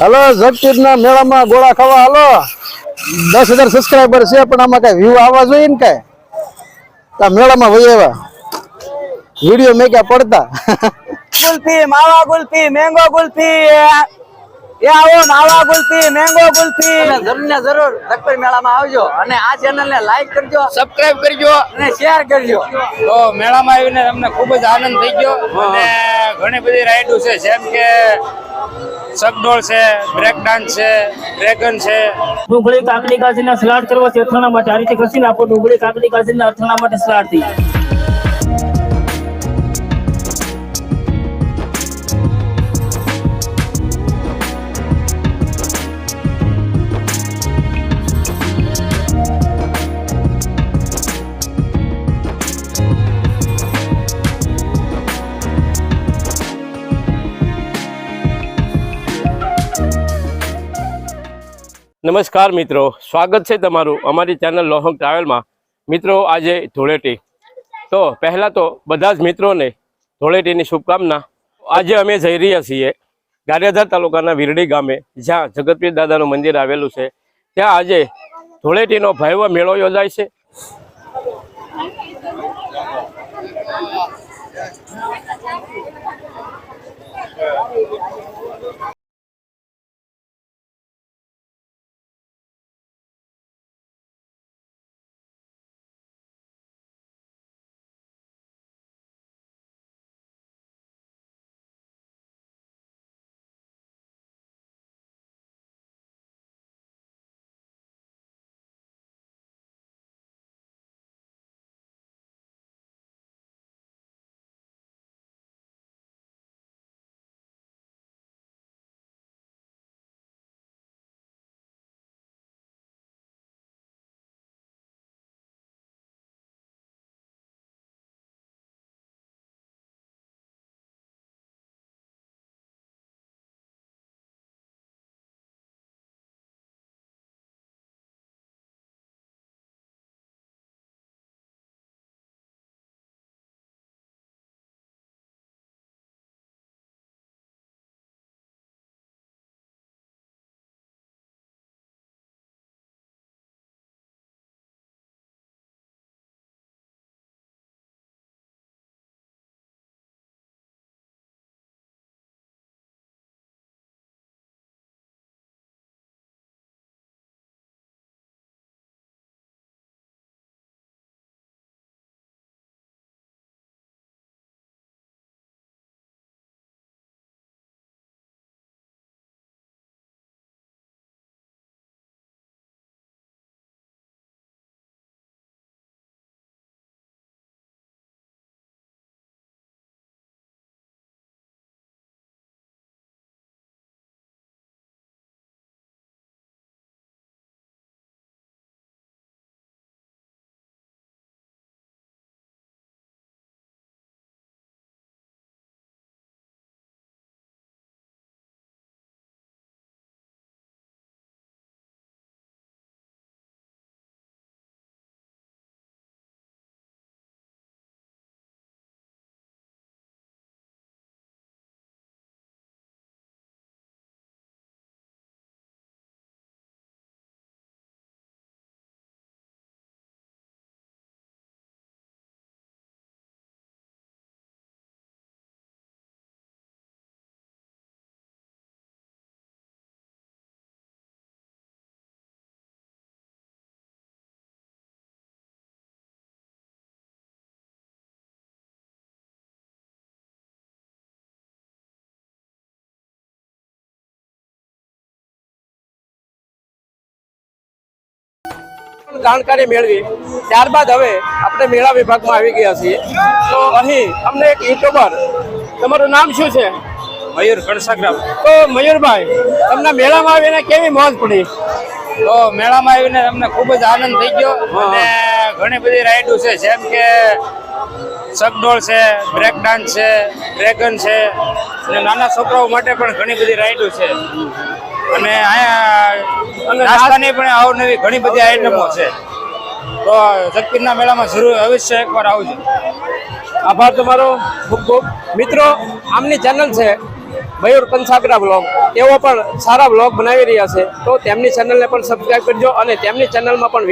Hello જગતીર ના મેળામાં ગોળા ખાવા હાલો. દસ હજાર સબસ્ક્રાઈબર છે પણ આમાં કઈ વ્યૂ આવવા જોઈએ ને કઈ? તા મેળામાં વહી આવ્યા. વીડિયો મેં ક્યાં પડતા. ગુલ્ફી માવા ગુલ્ફી મેંગો ગુલ્ફી એ આવો માવા ગુલ્ફી મેંગો ગુલ્ફી. જરૂર લખપત મેળામાં આવજો. અને આ ચેનલ ને લાઈક કરજો. સબસ્ક્રાઇબ કરજો. અને શેર કરજો. તો મેળામાં આવીને તમને ખૂબ જ આનંદ થઈ ગયો. અને ઘણી બધી રાઈડો છે જેમ કે સગડોળ છે બ્રેક ડાન્સ છે ડ્રેગન છે. ડુંગળી કાકડી કાચીના સલાડ કરવા છે, અથાણા માટે. રીતે ઘસીને આપો ડુંગળી કાકડી કાચીના અથાણા માટે સલાડથી નમસ્કાર મિત્રો, સ્વાગત છે તમારું અમારી ચેનલ લોહંગ ટ્રાવેલમાં. મિત્રો, આજે ધૂળેટી. તો પહેલાં તો બધા જ મિત્રોને ધૂળેટીની શુભકામના. આજે અમે જઈ રહ્યા છીએ ગારિયાધાર તાલુકાના વિરડી ગામે, જ્યાં જગતપીર દાદાનું મંદિર આવેલું છે. ત્યાં આજે ધૂળેટીનો ભયવ મેળો યોજાય છે. જાણકારી મેળવી. ત્યારબાદ હવે આપણે મેળા વિભાગમાં આવી ગયા છીએ. તો અહીં અમને એક યુટ્યુબર તમારું નામ શું છે? મયુર કણસાગ્રામ તો મયુરભાઈ તમને મેળામાં આવીને કેવી મોજ પડી? તો મેળામાં આવીને તમને ખૂબ જ આનંદ થઈ ગયો. અને ઘણી બધી રાઈડો છે જેમ કે સગડોળ છે બ્રેક ડાન્સ છે ડ્રેગન છે અને નાના છોકરાઓ માટે પણ ઘણી બધી રાઈડો છે. અને અહીંયા નાસ્તાની પણ અવનવી ઘણી બધી આઈટમો છે. તો જગપીરના મેળામાં જરૂર અવશ્ય એકવાર આવજો. આભાર તમારો. ખૂબ ખૂબ. મિત્રો, આમની ચેનલ છે મયુર કંસાગરા બ્લોગ તેઓ પણ સારા બ્લોગ બનાવી રહ્યા છે. તો તેમની ચેનલને પણ સબસ્ક્રાઈબ કરજો અને તેમની ચેનલમાં પણ